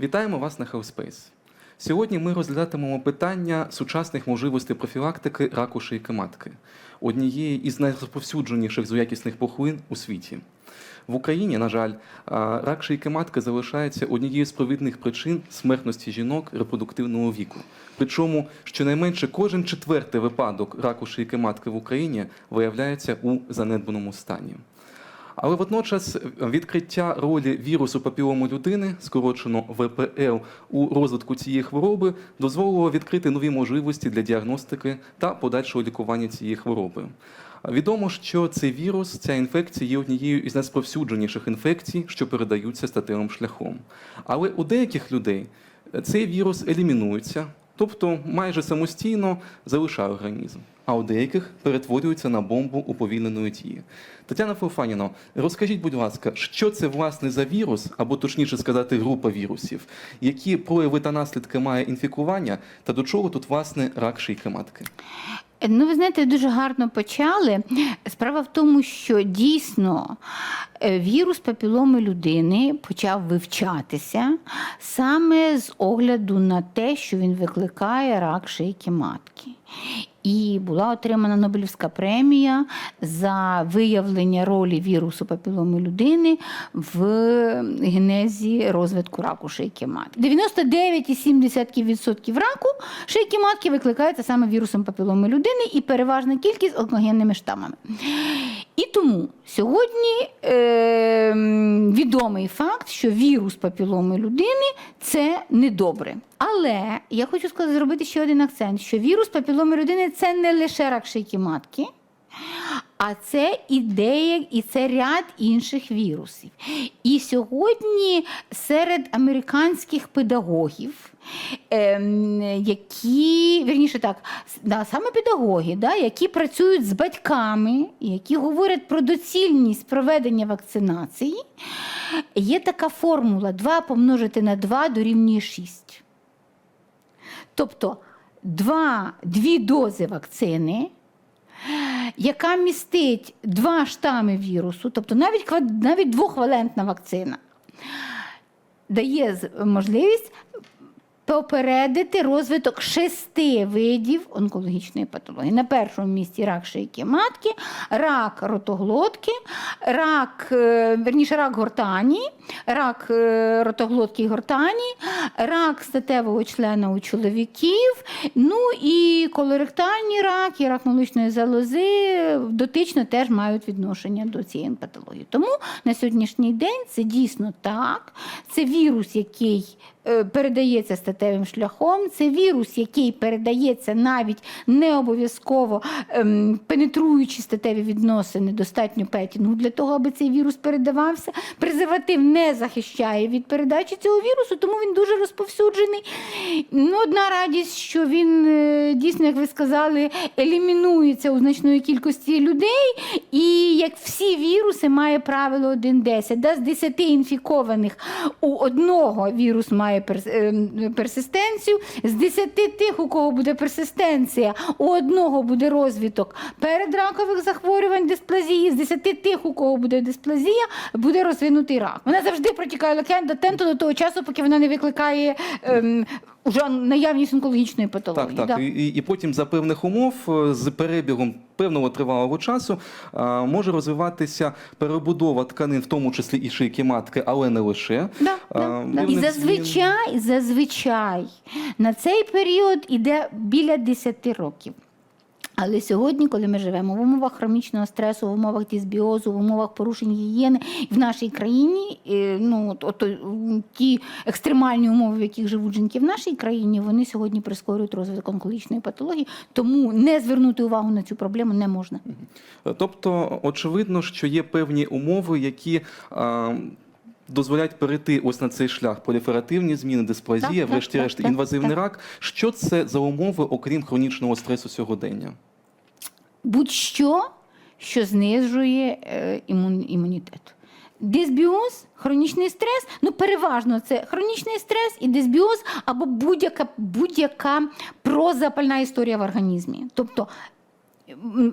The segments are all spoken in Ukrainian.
Вітаємо вас на Hellspace. Сьогодні ми розглядатимемо питання сучасних можливостей профілактики раку шийки матки, однієї із найрозповсюдженіших злоякісних пухлин у світі. В Україні, на жаль, рак шийки матки залишається однією з провідних причин смертності жінок репродуктивного віку. Причому щонайменше кожен четвертий випадок раку шийки матки в Україні виявляється у занедбаному стані. Але водночас відкриття ролі вірусу папілому людини, скорочено ВПЛ, у розвитку цієї хвороби дозволило відкрити нові можливості для діагностики та подальшого лікування цієї хвороби. Відомо, що цей вірус, ця інфекція є однією із найрозповсюдженіших інфекцій, що передаються статевим шляхом. Але у деяких людей цей вірус елімінується, тобто майже самостійно залишає організм, а у деяких перетворюється на бомбу уповільненої дії. Тетяна Феофаніно, розкажіть, будь ласка, що це власне за вірус, або точніше сказати, група вірусів, які прояви та наслідки має інфікування, та до чого тут власне рак шийки матки? Ну, ви знаєте, дуже гарно почали. Справа в тому, що дійсно е, вірус папіломи людини почав вивчатися саме з огляду на те, що він викликає рак шийки матки. І була отримана Нобелівська премія за виявлення ролі вірусу папіломи людини в генезі розвитку раку шийки матки. 99,7% раку шийки матки викликається саме вірусом папіломи людини і переважна кількість онкогенними штамами. І тому сьогодні е, відомий факт, що вірус папіломи людини це недобре. Але я хочу сказати, зробити ще один акцент: що вірус папіломи людини це не лише рак шийки матки. А це ідея і це ряд інших вірусів. І сьогодні серед американських педагогів, ем, які, вірніше так, да, саме педагоги, да, які працюють з батьками, які говорять про доцільність проведення вакцинації, є така формула 2 помножити на 2 дорівнює 6. Тобто два, дві дози вакцини яка містить два штами вірусу, тобто навіть, навіть двохвалентна вакцина, дає можливість попередити розвиток шести видів онкологічної патології. На першому місці рак шийки матки, рак ротоглотки, рак, е, верніше, рак гортані, рак е, ротоглотки гортані, рак статевого члена у чоловіків, ну і колоректальні рак, і рак молочної залози дотично теж мають відношення до цієї патології. Тому на сьогоднішній день це дійсно так. Це вірус, який передається статевим шляхом. Це вірус, який передається навіть не обов'язково ем, пенетруючи статеві відносини, достатньо петінгу для того, аби цей вірус передавався. Презерватив не захищає від передачі цього вірусу, тому він дуже розповсюджений. Ну, одна радість, що він е, дійсно, як ви сказали, елімінується у значної кількості людей. І як всі віруси, має правило 1-10. Да? З 10 інфікованих у одного вірус має перс- е, персистенцію, з 10 тих, у кого буде персистенція, у одного буде розвиток передракових захворювань, дисплазії, з 10 тих, у кого буде дисплазія, буде розвинутий рак. Вона завжди протікає латентно до того часу, поки вона не викликає ем, уже наявність онкологічної Так, патології. так. Да. І, і- потім за певних умов е, з перебігом певного тривалого часу а, може розвиватися перебудова тканин, в тому числі і шийки матки, але не лише. Да, А, да, да. І зазвичай, зазвичай на цей період іде біля 10 років. Але сьогодні, коли ми живемо в умовах хронічного стресу, в умовах дисбіозу, в умовах порушень гігієни в нашій країні, е, ну от, от, ті екстремальні умови, в яких живуть жінки в нашій країні, вони сьогодні прискорюють розвиток онкологічної патології. Тому не звернути увагу на цю проблему не можна. Тобто, очевидно, що є певні умови, які. А, Дозволяють перейти ось на цей шлях поліферативні зміни, дисплазія, врешті-решт, так, інвазивний так. рак. Що це за умови, окрім хронічного стресу сьогодення? будь-що, що знижує е, імун, імунітет. Дисбіоз, хронічний стрес, ну переважно це хронічний стрес і дисбіоз або будь-яка будь-яка прозапальна історія в організмі. Тобто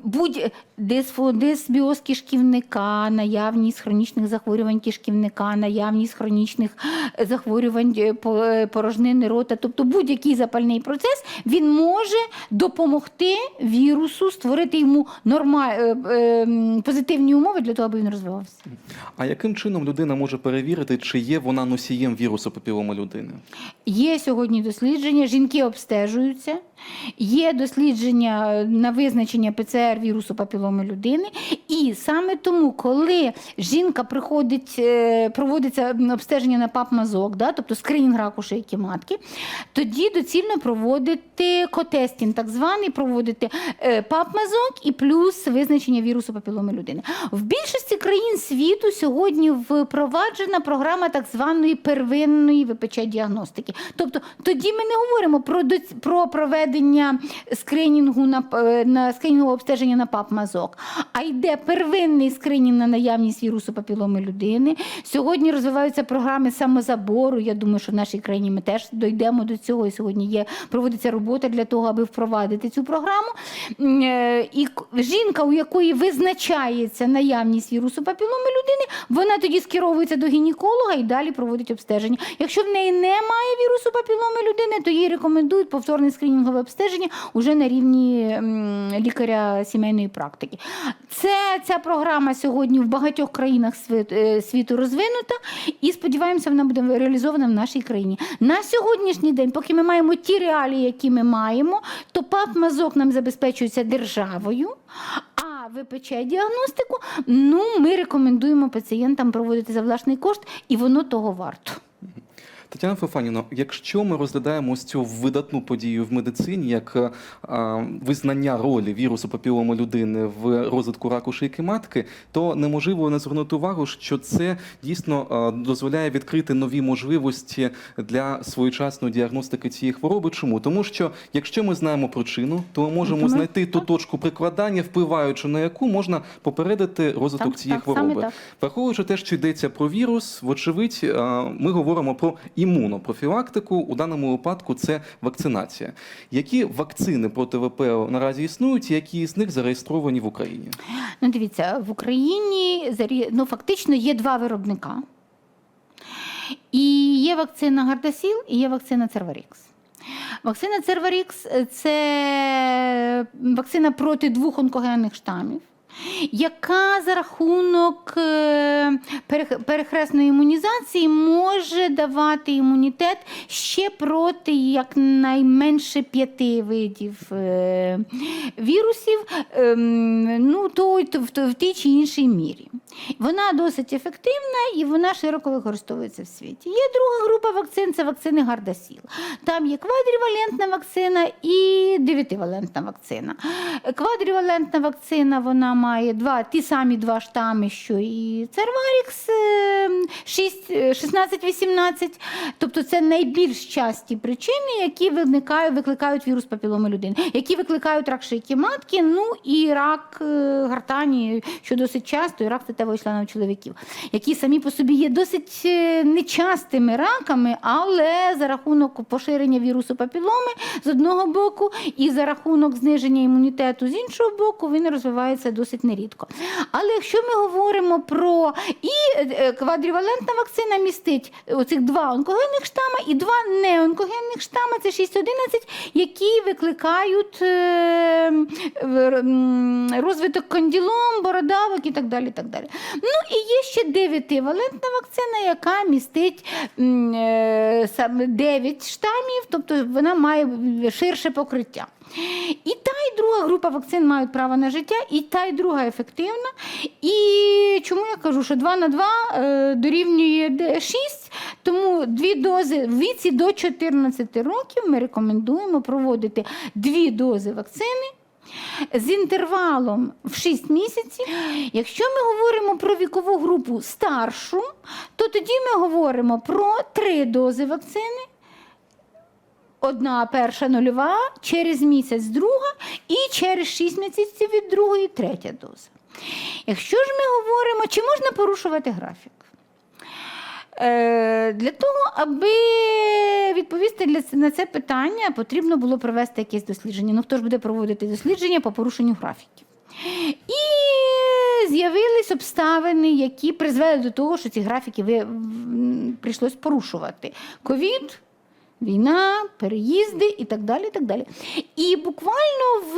будь дисбіоз кишківника, наявність хронічних захворювань кишківника, наявність хронічних е, захворювань е, е, порожнини рота, тобто будь-який запальний процес, він може допомогти вірусу створити йому норма, позитивні умови для того, аби він розвивався. А яким чином людина може перевірити, чи є вона носієм вірусу папіломи людини? Є сьогодні дослідження, жінки обстежуються, є дослідження на визначення ПЦР вірусу папіломи людини. І саме тому, коли жінка приходить, е, проводиться обстеження на пап-мазок, да, тобто скринінг раку шийки матки, тоді доцільно проводити котестін, так званий, проводити е, пап-мазок і плюс визначення вірусу папіломи людини. В більшості країн світу сьогодні впроваджена програма так званої первинної ВПЧ-діагностики. Тобто тоді ми не говоримо про, про проведення скринінгу на, п- на скринінгового обстеження на ПАП-мазок, а йде первинний скринінг на наявність вірусу папіломи людини. Сьогодні розвиваються програми самозабору. Я думаю, що в нашій країні ми теж дійдемо до цього. І сьогодні є проводиться робота для того, аби впровадити цю програму. Е, І жінка, у якої визначається наявність вірусу папіломи людини, вона тоді скеровується до гінеколога і далі проводить обстеження. Якщо в неї немає вірусу папіломи людини, то їй рекомендують повторне скринінгове обстеження уже на рівні м, лікаря сімейної практики. Це ця програма сьогодні в багатьох країнах е, світу розвинута, і сподіваємося, вона буде реалізована в нашій країні. На сьогоднішній день, поки ми маємо ті реалії, які ми маємо, то ПАП-мазок нам забезпечується державою. А ВПЧ-діагностику ну, ми рекомендуємо пацієнтам проводити за власний кошт, і воно того варто. Тетяна Феофаніна, якщо ми розглядаємо ось цю видатну подію в медицині, як е, визнання ролі вірусу папіломи людини в розвитку раку шийки матки, то неможливо не звернути увагу, що це дійсно а, дозволяє відкрити нові можливості для своєчасної діагностики цієї хвороби. Чому? Тому що якщо ми знаємо причину, то ми можемо знайти ту точку прикладання, впливаючи на яку можна попередити розвиток Так, цієї так, хвороби. Враховуючи те, що йдеться про вірус, вочевидь, е, ми говоримо про імунопрофілактику. У даному випадку це вакцинація. Які вакцини проти ВПО наразі існують, і які з них зареєстровані в Україні? Ну, дивіться, в Україні ну, фактично є два виробника. І є вакцина Гардасіл, і є вакцина Церварікс. Вакцина Церварікс це вакцина проти двох онкогенних штамів, яка за рахунок е, перехресної імунізації може давати імунітет ще проти якнайменше п'яти видів е, вірусів, ем, ну, то, в тій чи іншій мірі. Вона досить ефективна і вона широко використовується в світі. Є друга група вакцин це вакцини Гардасіл. Там є квадрівалентна вакцина і дев'ятивалентна вакцина. Квадрівалентна вакцина вона має два, ті самі два штами, що і Церварікс е, 6, е, 16-18. Тобто це найбільш часті причини, які виникають, викликають вірус папіломи людини, які викликають рак шийки матки, ну і рак е, гортані, що досить часто, і рак статевого члена чоловіків, які самі по собі є досить нечастими раками, але за рахунок поширення вірусу папіломи з одного боку, і за рахунок зниження імунітету з іншого боку, він розвивається досить нерідко. Але якщо ми говоримо про і е, квадрівалентна вакцина містить оцих два онкогенних штама і два неонкогенних штама, це 6-11, які викликають е, розвиток конділом, бородавок і так далі. так далі. Ну і є ще дев'ятивалентна вакцина, яка містить м, е, саме 9 штамів, тобто вона має ширше покриття. І та, і друга група вакцин мають право на життя, і та, і друга ефективна. І чому я кажу, що 2 на 2 е, дорівнює 6, тому дві дози в віці до 14 років ми рекомендуємо проводити дві дози вакцини. З інтервалом в 6 місяців. Якщо ми говоримо про вікову групу старшу, то тоді ми говоримо про три дози вакцини Одна перша нульова, через місяць друга, і через 6 місяців від другої третя доза. Якщо ж ми говоримо, чи можна порушувати графік? Е, для того, аби відповісти на це питання, потрібно було провести якесь дослідження. Ну хто ж буде проводити дослідження по порушенню графіків? І з'явились обставини, які призвели до того, що ці графіки ви, прийшлось порушувати. Ковід, війна, переїзди і так далі. І, так далі. і буквально в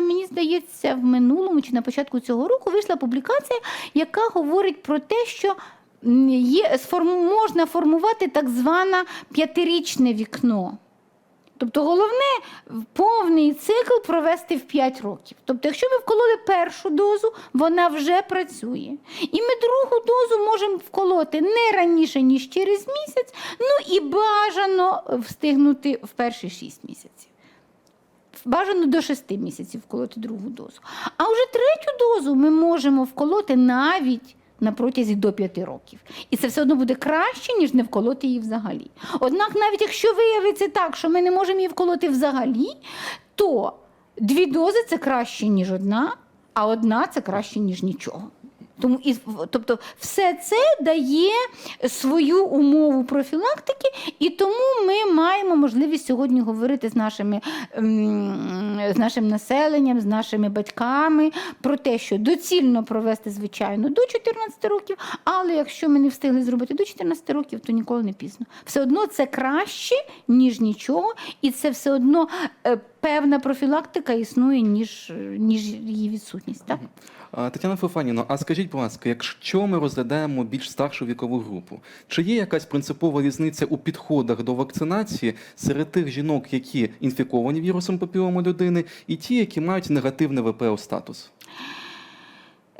мені здається, в минулому чи на початку цього року вийшла публікація, яка говорить про те, що є, можна формувати так зване п'ятирічне вікно. Тобто головне повний цикл провести в 5 років. Тобто, якщо ми вкололи першу дозу, вона вже працює. І ми другу дозу можемо вколоти не раніше, ніж через місяць, ну і бажано встигнути в перші 6 місяців. Бажано до 6 місяців вколоти другу дозу. А вже третю дозу ми можемо вколоти навіть на протязі до 5 років. І це все одно буде краще, ніж не вколоти її взагалі. Однак, навіть якщо виявиться так, що ми не можемо її вколоти взагалі, то дві дози це краще, ніж одна, а одна це краще, ніж нічого. Тому і тобто, все це дає свою умову профілактики, і тому ми маємо можливість сьогодні говорити з нашими ем, з нашим населенням, з нашими батьками про те, що доцільно провести звичайно до 14 років, але якщо ми не встигли зробити до 14 років, то ніколи не пізно. Все одно це краще, ніж нічого, і це все одно е, певна профілактика існує, ніж, ніж її відсутність. Так? Тетяна Феофаніно, а скажіть, будь ласка, якщо ми розглядаємо більш старшу вікову групу, чи є якась принципова різниця у підходах до вакцинації серед тих жінок, які інфіковані вірусом папіломи людини, і ті, які мають негативний ВПО статус?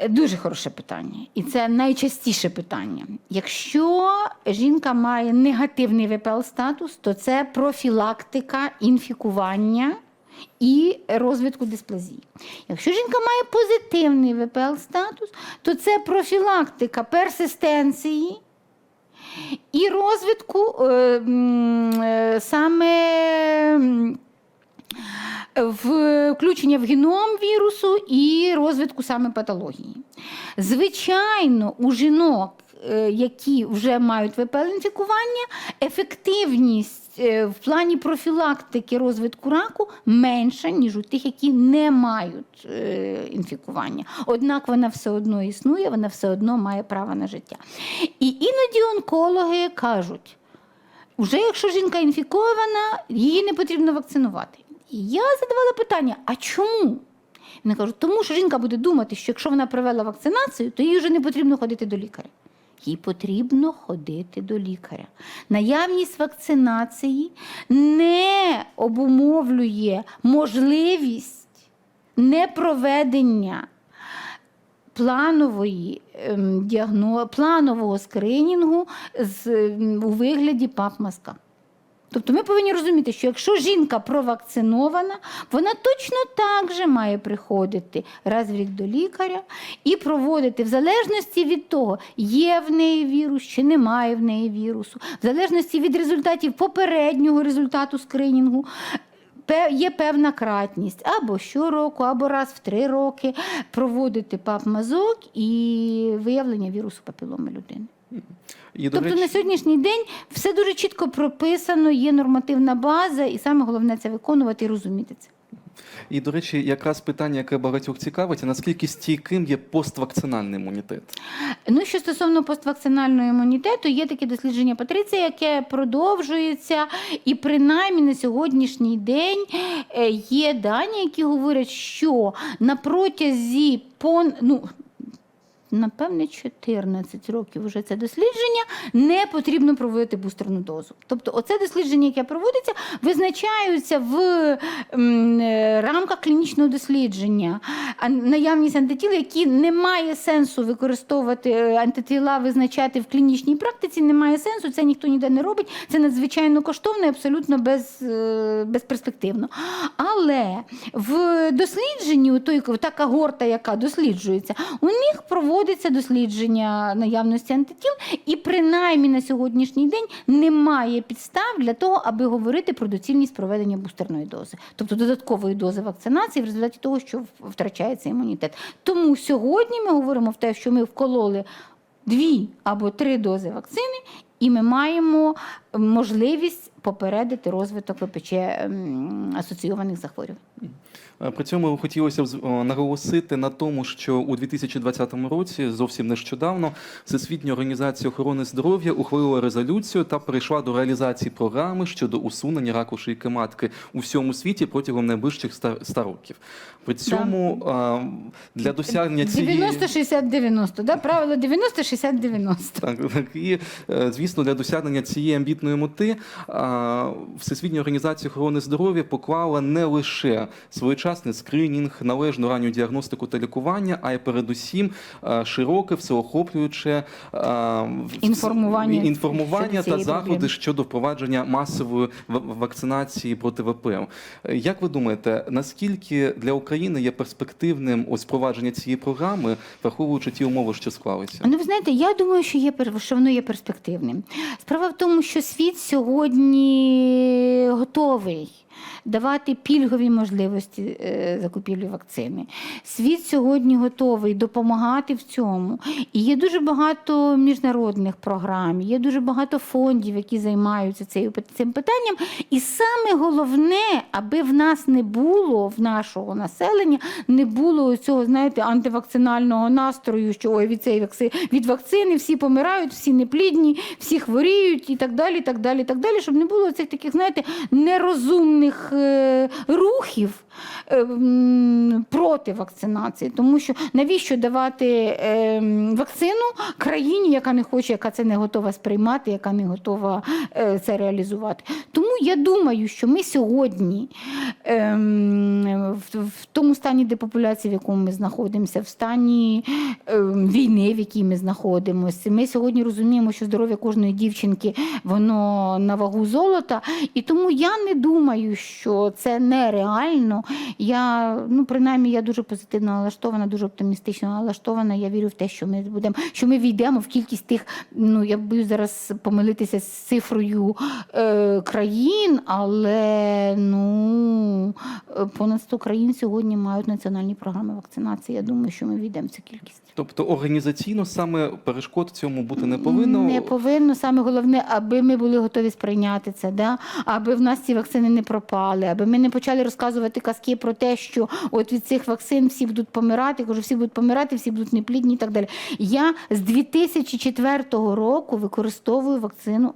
Дуже хороше питання, і це найчастіше питання. Якщо жінка має негативний ВПЛ статус, то це профілактика інфікування і розвитку дисплазії. Якщо жінка має позитивний ВПЛ статус, то це профілактика персистенції і розвитку е, е, саме. включення в геном вірусу і розвитку саме патології. Звичайно, у жінок, які вже мають ВПЛ-інфікування, ефективність е, в плані профілактики розвитку раку менша, ніж у тих, які не мають е, інфікування. Однак вона все одно існує, вона все одно має право на життя. І іноді онкологи кажуть, Уже якщо жінка інфікована, її не потрібно вакцинувати. І я задавала питання: а чому? Вони кажуть, тому що жінка буде думати, що якщо вона провела вакцинацію, то їй вже не потрібно ходити до лікаря. Їй потрібно ходити до лікаря. Наявність вакцинації не обумовлює можливість непроведення планової ем, планового скринінгу ем, у вигляді ПАП-мазка. Тобто ми повинні розуміти, що якщо жінка провакцинована, вона точно так же має приходити раз в рік до лікаря і проводити в залежності від того, є в неї вірус чи немає в неї вірусу, в залежності від результатів попереднього результату скринінгу. Є певна кратність або щороку, або раз в три роки проводити пап-мазок і виявлення вірусу папіломи людини. І, Тобто речі, на сьогоднішній день все дуже чітко прописано, є нормативна база, і саме головне це виконувати і розуміти це. і, до речі, якраз питання, яке багатьох цікавить, наскільки стійким є поствакцинальний імунітет? Ну, що стосовно поствакцинального імунітету, є таке дослідження Патриція, яке продовжується, і принаймні на сьогоднішній день е, є дані, які говорять, що на протязі пон... ну, Напевне, 14 років вже це дослідження не потрібно проводити бустерну дозу. Тобто, оце дослідження, яке проводиться, визначаються в е, рамках клінічного дослідження. Наявність антитіл, які не має сенсу використовувати е, антитіла, визначати в клінічній практиці, немає сенсу. Це ніхто ніде не робить. Це надзвичайно коштовно і абсолютно без, е, безперспективно. Але в дослідженні, той та когорта, яка досліджується, у них проводиться дослідження наявності антитіл, і принаймні на сьогоднішній день немає підстав для того, аби говорити про доцільність проведення бустерної дози, тобто додаткової дози вакцинації в результаті того, що втрачається імунітет. Тому сьогодні ми говоримо в те, що ми вкололи дві або три дози вакцини, і ми маємо можливість попередити розвиток ВПЧ асоційованих захворювань. Е, При цьому хотілося б наголосити на тому, що у 2020 році, зовсім нещодавно, Всесвітня організація охорони здоров'я ухвалила резолюцію та перейшла до реалізації програми щодо усунення раку шийки матки у всьому світі протягом найближчих 100 100 років. При цьому е, для досягнення цієї 90-60-90, да? правило 90-60-90. Так, так. І, е, звісно, для досягнення цієї амбітної мети а, Всесвітня організація охорони здоров'я поклала не лише своєчасний скринінг, належну ранню діагностику та лікування, а й передусім широке, всеохоплююче Інформування інформування та заходи проблеми. щодо впровадження масової вакцинації проти ВПЛ. Е, Як ви думаєте, наскільки для України є перспективним ось впровадження цієї програми, враховуючи ті умови, що склалися? Ну, ви знаєте, я думаю, що є що воно є перспективним. Справа в тому, що світ сьогодні готовий. Давати пільгові можливості е, закупівлі вакцини. Світ сьогодні готовий допомагати в цьому. І є дуже багато міжнародних програм, є дуже багато фондів, які займаються цим питанням. І саме головне, аби в нас не було, в нашого населення, не було цього, знаєте, антивакцинального настрою, що ой, від цієї від вакцини всі помирають, всі неплідні, всі хворіють і так далі, так далі, так далі, щоб не було цих таких, знаєте, нерозумних е, рухів е, проти вакцинації. Тому що навіщо давати е, вакцину країні, яка не хоче, яка це не готова сприймати, яка не готова це реалізувати. Тому я думаю, що ми сьогодні в тому стані депопуляції, в якому ми знаходимося, в стані ем, війни, в якій ми знаходимося, ми сьогодні розуміємо, що здоров'я кожної дівчинки воно на вагу золота. І тому я не думаю, що це нереально. Я, ну, принаймні, я дуже позитивно налаштована, дуже оптимістично налаштована. Я вірю в те, що ми будемо, що ми війдемо в кількість тих, ну я боюсь зараз помилитися з цифрою е, країн, але ну е, понад 100 країн сьогодні мають національні програми вакцинації. Я думаю, що ми війдемо цю кількість. Тобто організаційно саме перешкод цьому бути не повинно. Не повинно. Саме головне, аби ми були готові сприйняти це, да? аби в нас ці вакцини не пропали, аби ми не почали розказувати казки про те, що от від цих вакцин всі будуть помирати. Кажу, всі будуть помирати, всі будуть неплідні і так далі. Я з 2004 року використовую вакцину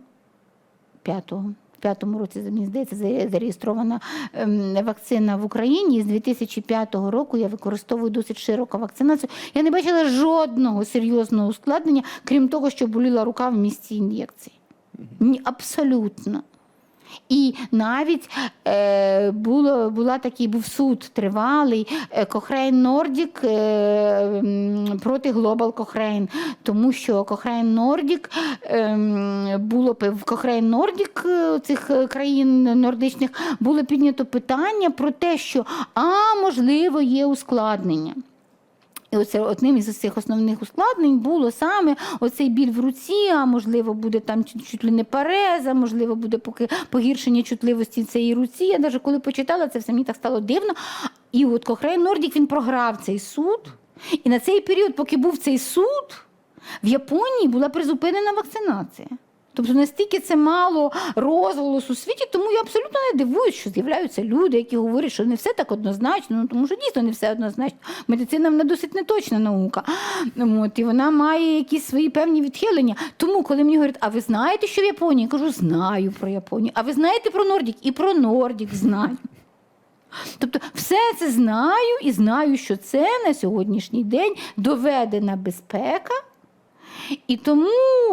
п'ятого. П'ятому році, мені здається, зареєстрована ем, вакцина в Україні. І з 2005 року я використовую досить широку вакцинацію. Я не бачила жодного серйозного ускладнення, крім того, що боліла рука в місці ін'єкції. Ні, абсолютно. І навіть е, було, була такий був суд тривалий е, Cochrane Nordic е, проти Global Cochrane, тому що Cochrane Nordic е, було в Nordic е, цих е, країн нордичних було піднято питання про те, що а можливо є ускладнення. Оце одним із цих основних ускладнень було саме оцей біль в руці, а можливо, буде там чуть, ли не пареза, можливо, буде поки погіршення чутливості цієї руці. Я навіть коли почитала це все, мені так стало дивно. І от Кохрейн Нордік він програв цей суд. І на цей період, поки був цей суд, в Японії була призупинена вакцинація. Тобто настільки це мало розголосу у світі, тому я абсолютно не дивуюсь, що з'являються люди, які говорять, що не все так однозначно, ну тому що дійсно не все однозначно. Медицина вона досить неточна наука. От, і вона має якісь свої певні відхилення. Тому, коли мені говорять, а ви знаєте, що в Японії? Я кажу, знаю про Японію. А ви знаєте про Нордік? І про Нордік знаю. Тобто, все це знаю і знаю, що це на сьогоднішній день доведена безпека. І тому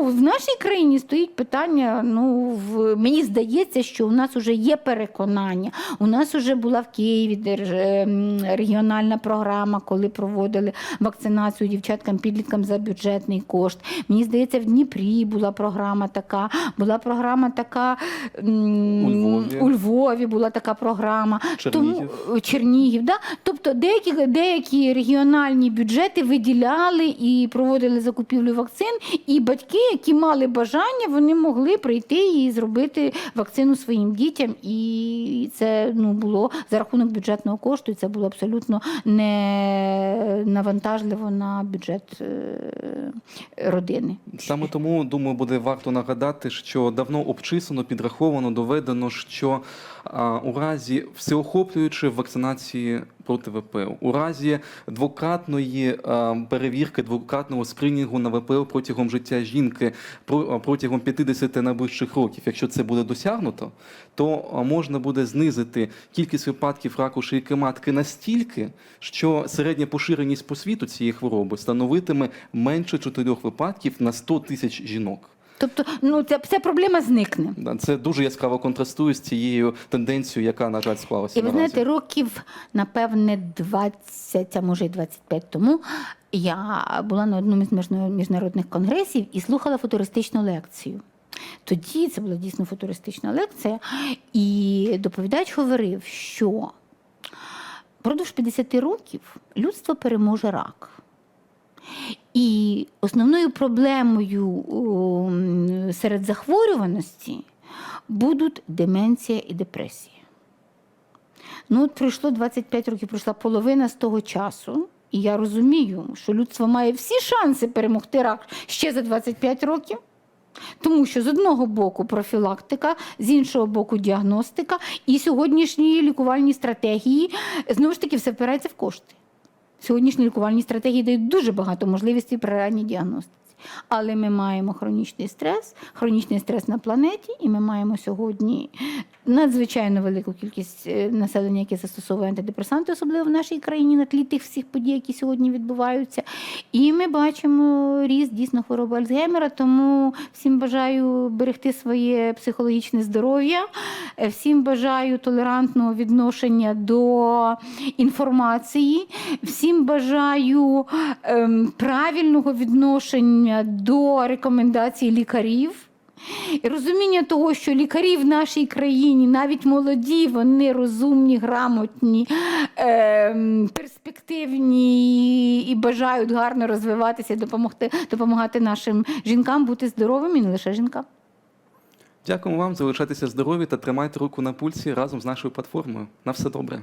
в нашій країні стоїть питання. Ну в мені здається, що у нас вже є переконання. У нас вже була в Києві держ- ем, регіональна програма, коли проводили вакцинацію дівчаткам підліткам за бюджетний кошт. Мені здається, в Дніпрі була програма така. Була програма така У Львові. у Львові була така програма. Чернігів. Тому Чернігів, да? тобто деякі, деякі регіональні бюджети виділяли і проводили закупівлю вакцин вакцин, і батьки, які мали бажання, вони могли прийти і зробити вакцину своїм дітям. І це ну, було за рахунок бюджетного кошту, і це було абсолютно не навантажливо на бюджет е, родини. Саме тому, думаю, буде варто нагадати, що давно обчислено, підраховано, доведено, що у разі всеохоплюючої вакцинації проти ВПО, у разі двократної перевірки, двократного скринінгу на ВПО протягом життя жінки про- протягом 50 найближчих років, якщо це буде досягнуто, то можна буде знизити кількість випадків раку шийки матки настільки, що середня поширеність по світу цієї хвороби становитиме менше 4 випадків на 100 тисяч жінок. Тобто, ну ця, ця проблема зникне. Да, Це дуже яскраво контрастує з цією тенденцією, яка, на жаль, склалася. І ви наразі. знаєте, років, напевне, 20, а може й 25 тому я була на одному з міжна- міжнародних конгресів і слухала футуристичну лекцію. Тоді це була дійсно футуристична лекція, і доповідач говорив, що впродовж 50 років людство переможе рак. І основною проблемою ем, серед захворюваності будуть деменція і депресія. Ну, от пройшло 25 років, пройшла половина з того часу, і я розумію, що людство має всі шанси перемогти рак ще за 25 років. Тому що з одного боку профілактика, з іншого боку діагностика, і сьогоднішні лікувальні стратегії знову ж таки все впирається в кошти. Сьогоднішні лікувальні стратегії дають дуже багато можливостей при ранній діагностиці. Але ми маємо хронічний стрес, хронічний стрес на планеті, і ми маємо сьогодні надзвичайно велику кількість е, населення, яке застосовує антидепресанти, особливо в нашій країні, на тлі тих всіх подій, які сьогодні відбуваються. І ми бачимо ріст дійсно хвороби Альцгеймера. Тому всім бажаю берегти своє психологічне здоров'я, е, всім бажаю толерантного відношення до інформації, всім бажаю ем, правильного відношення до рекомендацій лікарів. І розуміння того, що лікарі в нашій країні, навіть молоді, вони розумні, грамотні, ем, перспективні і бажають гарно розвиватися, допомогти, допомагати нашим жінкам бути здоровими і не лише жінкам. Дякуємо вам, залишайтеся здорові та тримайте руку на пульсі разом з нашою платформою. На все добре.